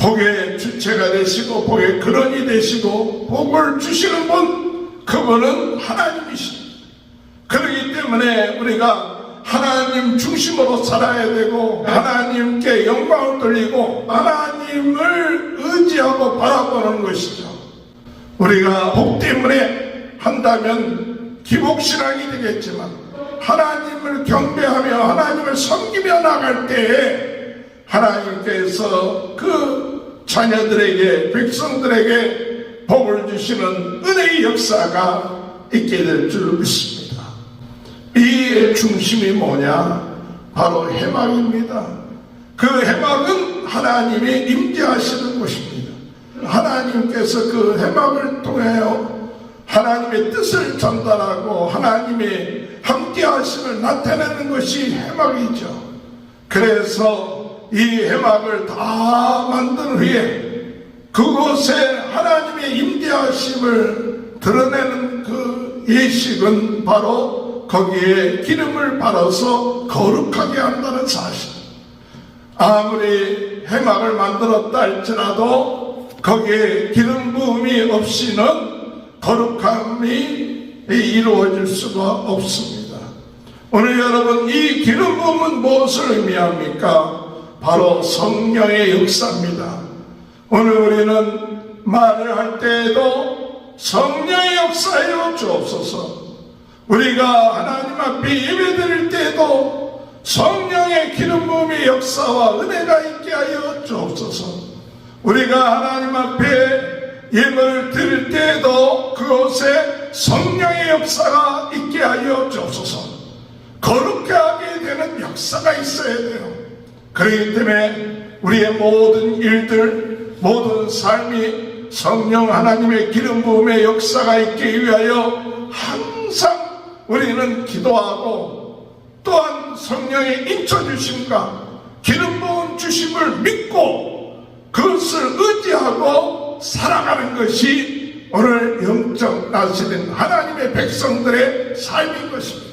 복의 주체가 되시고 복의 근원이 되시고 복을 주시는 분 그분은 하나님이십니다. 그렇기 때문에 우리가 하나님 중심으로 살아야 되고 하나님께 영광을 돌리고 하나님을 의지하고 바라보는 것이죠. 우리가 복 때문에 한다면 기복신앙이 되겠지만 하나님을 경배하며 하나님을 섬기며 나갈 때에 하나님께서 그 자녀들에게 백성들에게 복을 주시는 은혜의 역사가 있게 될 줄 믿습니다. 이 중심이 뭐냐? 바로 해망입니다. 그 해망은 하나님이 임재하시는 곳입니다. 하나님께서 그 해망을 통하여 하나님의 뜻을 전달하고 하나님의 함께 하심을 나타내는 것이 해망이죠. 그래서 이 해망을 다 만든 후에 그곳에 하나님의 임재하심을 드러내는 그 예식은 바로 거기에 기름을 발라서 거룩하게 한다는 사실. 아무리 해막을 만들었다 할지라도 거기에 기름 부음이 없이는 거룩함이 이루어질 수가 없습니다. 오늘 여러분 이 기름 부음은 무엇을 의미합니까? 바로 성령의 역사입니다. 오늘 우리는 말을 할 때에도 성령의 역사에 주옵소서. 우리가 하나님 앞에 예배 드릴 때에도 성령의 기름 부음의 역사와 은혜가 있게 하여 주옵소서. 우리가 하나님 앞에 예물을 드릴 때에도 그곳에 성령의 역사가 있게 하여 주옵소서. 거룩하게 하게 되는 역사가 있어야 돼요. 그렇기 때문에 우리의 모든 일들, 모든 삶이 성령 하나님의 기름 부음의 역사가 있기 위하여 항상 우리는 기도하고 또한 성령의 인쳐 주심과 기름 부음 주심을 믿고 그것을 의지하고 살아가는 것이 오늘 영적 나시는 하나님의 백성들의 삶인 것입니다.